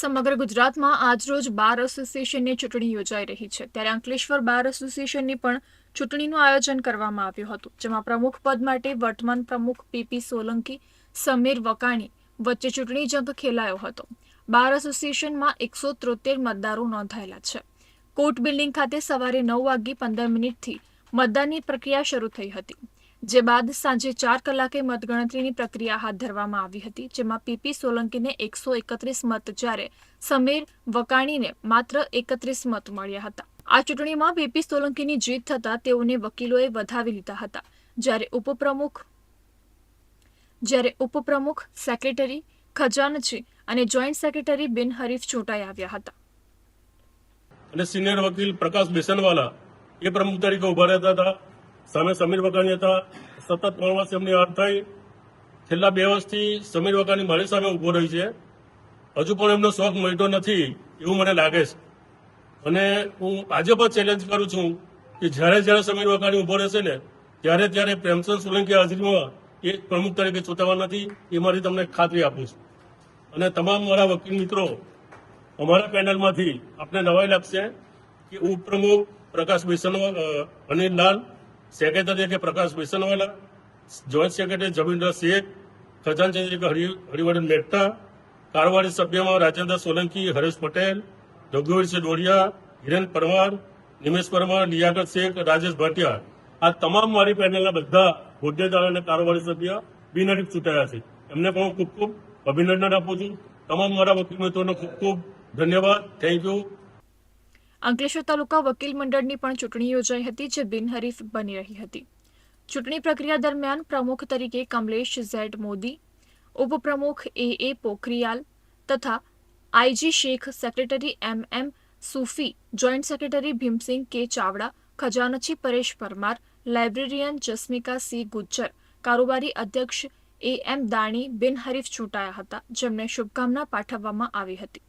સમગ્ર ગુજરાતમાં આજરોજ બાર એસોસિએશનની ચૂંટણી યોજાઈ રહી છે. ત્યારે અંકલેશ્વર બાર એસોસિએશનની પણ ચૂંટણીનું આયોજન કરવામાં આવ્યું હતું, જેમાં પ્રમુખ પદ માટે વર્તમાન પ્રમુખ પીપી સોલંકી, સમીર વકાણી વચ્ચે ચૂંટણી જંગ ખેલાયો હતો. બાર એસોસિએશનમાં એકસો ત્રોતેર મતદારો નોંધાયેલા છે. કોર્ટ બિલ્ડિંગ ખાતે સવારે નવ વાગ્યે પંદર મિનિટથી મતદાનની પ્રક્રિયા શરૂ થઈ હતી. જે બાદ સાંજે ચાર કલાકે મતગણતરીની પ્રક્રિયા હાથ ધરવામાં આવી હતી, જેમાં પીપી સોલંકીને એકસો એકત્રીસ મત જ્યારે સમીર વકાણીને માત્ર એકત્રીસ મત મળ્યા હતા. આ ચૂંટણીમાં પીપી સોલંકીની જીત થતાં તેઓને વકીલોએ વધાવી લીધા હતા. જ્યારે ઉપપ્રમુખ જ્યારે ઉપપ્રમુખ સેક્રેટરી ખજાનચી અને જોઈન્ટ સેક્રેટરી બિનહરીફ ચૂંટાઈ આવ્યા હતા. અને સિનિયર વકીલ પ્રકાશ બેસનવાલા એ પ્રમુખ તરીકે ઊભા રહેતા હતા. સામે સમીર વકાણી હતા. સતત ત્રણ વર્ષ એમની હાર થઈ. છેલ્લા બે વર્ષથી સમીર વકાણી મારી સામે ઊભો રહી છે. હજુ પણ એમનો શોખ મળ્યો નથી એવું મને લાગે છે. અને હું આજે પણ ચેલેન્જ કરું છું કે જ્યારે જ્યારે સમીર વકાણી ઊભો રહેશે ને, ત્યારે ત્યારે પ્રેમચંદ સોલંકી હાજરીમાં એ પ્રમુખ તરીકે ચૂંટાવા નથી, એ મારી તમને ખાતરી આપું છું. અને તમામ મારા વકીલ મિત્રો, અમારા પેનલમાંથી આપને નવાઈ લાગશે કે ઉપપ્રમુખ પ્રકાશ બિસનવા Anil Lal secretary K Prakash Bisanwala joint secretary Jamindra Shaikh ખજાનચી તરીકે હરિ, હરિવર્ધન મહેતા કારોબારી સભ્યમાં રાજેન્દ્ર સોલંકી, હરેશ પટેલ રઘુવીરસિંહ ડોડિયા હિરેન પરમાર, નિમેશ પરમાર લિયાકત શેખ, રાજેશ ભાટિયા આ તમામ મારી પેનલના બધા હોદ્દેદારો અને કારોબારી સભ્ય બિનહરીફ ચૂંટાયા છે. એમને પણ હું ખૂબ ખૂબ અભિનંદન આપું છું. તમામ મારા વકીલ મિત્રોનો ખૂબ ખૂબ ધન્યવાદ. થેન્ક યુ અંકલેશ્વર તાલુકા વકીલ મંડળની પણ ચૂંટણી યોજાઈ હતી જે બિનહરીફ બની રહી હતી. ચૂંટણી પ્રક્રિયા દરમિયાન પ્રમુખ તરીકે કમલેશ ઝેડ મોદી, ઉપપ્રમુખ એ એ પોખરિયાલ તથા IG Shaikh, secretary M M Sufi, joint secretary Bhimsinh K Chavda, ખજાનચી Paresh Parmar, librarian Jasmika C Gujjar, કારોબારી અધ્યક્ષ એ એમ દાણી બિનહરીફ ચૂંટાયા હતા. જેમને શુભકામના પાઠવવામાં આવી હતી.